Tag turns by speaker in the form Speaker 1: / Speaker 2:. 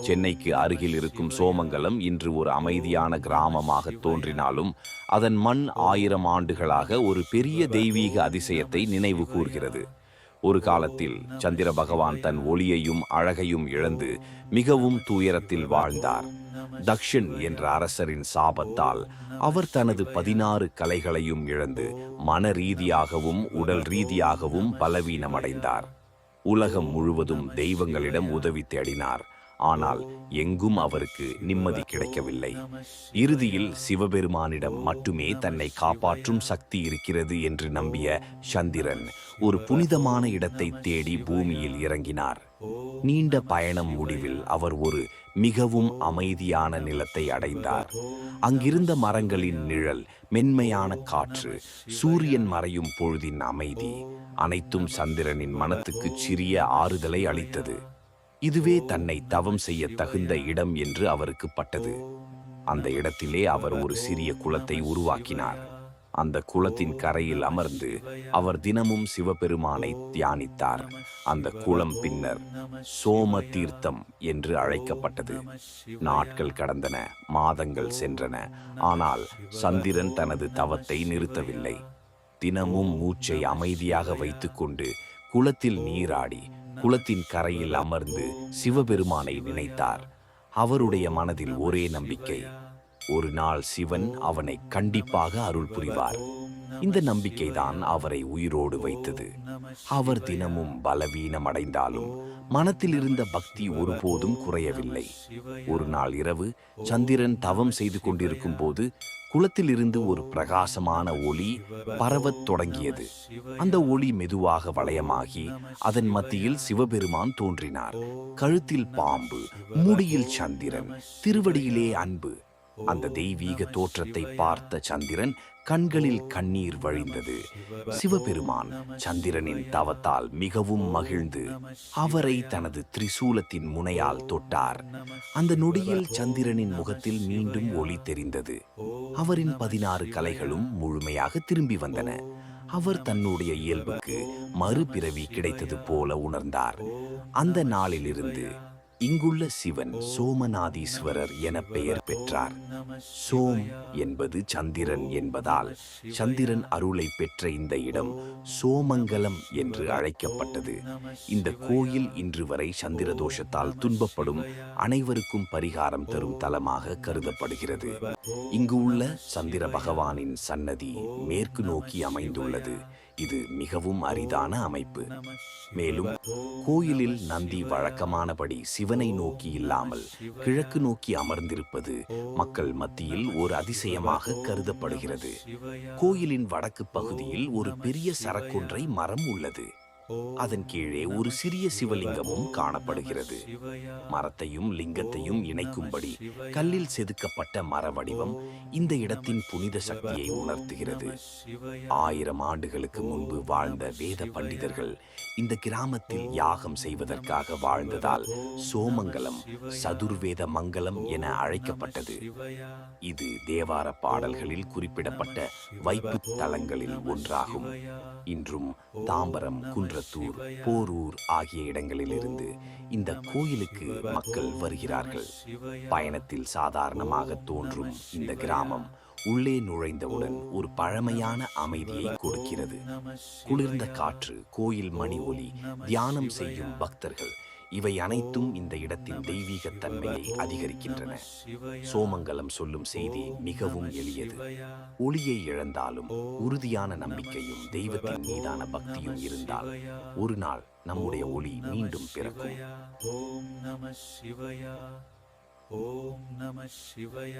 Speaker 1: சென்னைக்கு அருகில் இருக்கும் சோமங்கலம் இன்று ஒரு அமைதியான கிராமமாக தோன்றினாலும் அதன் மண் ஆயிரம் ஆண்டுகளாக ஒரு பெரிய தெய்வீக அதிசயத்தை நினைவு கூர்கிறது. ஒரு காலத்தில் சந்திர பகவான் தன் ஒளியையும் அழகையும் இழந்து மிகவும் துயரத்தில் வாழ்ந்தார். தக்ஷன் என்ற அரசரின் சாபத்தால் அவர் தனது பதினாறு கலைகளையும் இழந்து மன ரீதியாகவும் உடல் ரீதியாகவும் பலவீனமடைந்தார். உலகம் முழுவதும் தெய்வங்களிடம் உதவி தேடினார். ஆனால் எங்கும் அவருக்கு நிம்மதி கிடைக்கவில்லை. இறுதியில் சிவபெருமானிடம் மட்டுமே தன்னை காப்பாற்றும் சக்தி இருக்கிறது என்று நம்பிய சந்திரன் ஒரு புனிதமான இடத்தை தேடி பூமியில் இறங்கினார். நீண்ட பயணம் முடிவில் அவர் ஒரு மிகவும் அமைதியான நிலத்தை அடைந்தார். அங்கிருந்த மரங்களின் நிழல் மென்மையான காற்று சூரியன் மறையும் பொழுதின் அமைதி அனைத்தும் சந்திரனின் மனத்துக்கு சிறிய ஆறுதலை அளித்தது. இதுவே தன்னை தவம் செய்ய தகுந்த இடம் என்று அவருக்கு பட்டது. அந்த இடத்திலே அவர் ஒரு சிறிய குளத்தை உருவாக்கினார். அந்த குளத்தின் கரையில் அமர்ந்து அவர் தினமும் சிவபெருமானை தியானித்தார். அந்த குளம் பின்னர் சோம தீர்த்தம் என்று அழைக்கப்பட்டது. நாட்கள் கடந்தன மாதங்கள் சென்றன. ஆனால் சந்திரன் தனது தவத்தை நிறுத்தவில்லை. தினமும் மூச்சை அமைதியாக வைத்துக்கொண்டு குளத்தில் நீராடி குளத்தின் கரையில் அமர்ந்து சிவபெருமானை நினைத்தார். அவருடைய மனதில் ஒரே நம்பிக்கை ஒரு நாள் சிவன் அவனை கண்டிப்பாக அருள் புரிவார். இந்த நம்பிக்கைதான் அவரை உயிரோடு வைத்தது. அவர் தினமும் பலவீனம் அடைந்தாலும் மனத்தில் இருந்த பக்தி ஒருபோதும் குறையவில்லை. ஒரு நாள் இரவு சந்திரன் தவம் செய்து கொண்டிருக்கும் போது குளத்திலிருந்து ஒரு பிரகாசமான ஒளி பரவத் தொடங்கியது. அந்த ஒளி மெதுவாக வளையமாகி அதன் மத்தியில் சிவபெருமான் தோன்றினார். கழுத்தில் பாம்பு முடியில் சந்திரன் திருவடியிலே அன்பு அந்த தெய்வீக தோற்றத்தை பார்த்த சந்திரன் கண்களில் கண்ணீர் வழிந்தது. சிவபெருமான் சந்திரனின் தவத்தால் மிகவும் மகிழ்ந்து அவரை தனது திரிசூலத்தின் முனையால் தொட்டார். அந்த நொடியில் சந்திரனின் முகத்தில் மீண்டும் ஒளி தெரிந்தது. அவரின் பதினாறு கலைகளும் முழுமையாக திரும்பி வந்தன. அவர் தன்னுடைய இயல்புக்கு மறுபிறவி கிடைத்தது போல உணர்ந்தார். அந்த நாளிலிருந்து இங்குள்ள சிவன் சோமநாதீஸ்வரர் என பெயர் பெற்றார். சோம் என்பது சந்திரன் என்பதால் சந்திரன் அருளை பெற்ற இந்த இடம் சோமங்கலம் என்று அழைக்கப்பட்டது. இந்த கோயில் இன்று வரை சந்திர தோஷத்தால் துன்பப்படும் அனைவருக்கும் பரிகாரம் தரும் தலமாக கருதப்படுகிறது. இங்கு உள்ள சந்திர பகவானின் சன்னதி மேற்கு நோக்கி அமைந்துள்ளது. இது மிகவும் அரிதான அமைப்பு. மேலும் கோயிலில் நந்தி வழக்கமானபடி சிவனை நோக்கி இல்லாமல் கிழக்கு நோக்கி அமர்ந்திருப்பது மக்கள் மத்தியில் ஒரு அதிசயமாக கருதப்படுகிறது. கோயிலின் வடக்கு பகுதியில் ஒரு பெரிய சரக்கொன்றை மரம் உள்ளது. அதன் கீழே ஒரு சிறிய சிவலிங்கமும் காணப்படுகிறது. மரத்தையும் லிங்கத்தையும் இணைக்கும்படி கல்லில் செதுக்கப்பட்ட மர வடிவம் இந்த இடத்தின் புனித சக்தியை உணர்த்துகிறது. ஆயிரம் ஆண்டுகளுக்கு முன்பு வாழ்ந்த வேத பண்டிதர்கள் இந்த கிராமத்தில் யாகம் செய்வதற்காக வாழ்ந்ததால் சோமங்கலம் சதுர்வேத மங்கலம் என அழைக்கப்பட்டது. இது தேவார பாடல்களில் குறிப்பிடப்பட்ட வைப்பு தலங்களில் ஒன்றாகும். இன்றும் தாம்பரம் குன்றத்தூர் போரூர் ஆகிய இடங்களிலிருந்து இந்த கோயிலுக்கு மக்கள் வருகிறார்கள். பயணத்தில் சாதாரணமாக தோன்றும் இந்த கிராமம் உள்ளே நுழைந்தவுடன் ஒரு பழமையான அமைதியை கொடுக்கிறது. குளிர்ந்த காற்று கோயில் மணி ஒலி தியானம் செய்யும் பக்தர்கள் இவை அனைத்தும் இந்த இடத்தின் தெய்வீக தன்மையை அதிகரிக்கின்றன. சோமங்கலம் சொல்லும் செய்தி மிகவும் எளியது. ஒளியை இழந்தாலும் உறுதியான நம்பிக்கையும் தெய்வத்தின் மீதான பக்தியும் இருந்தால் ஒரு நாள் நம்முடைய ஒளி மீண்டும் பிறக்கும்.
Speaker 2: ஓம் நம சிவயா. ஓம் நம சிவயா.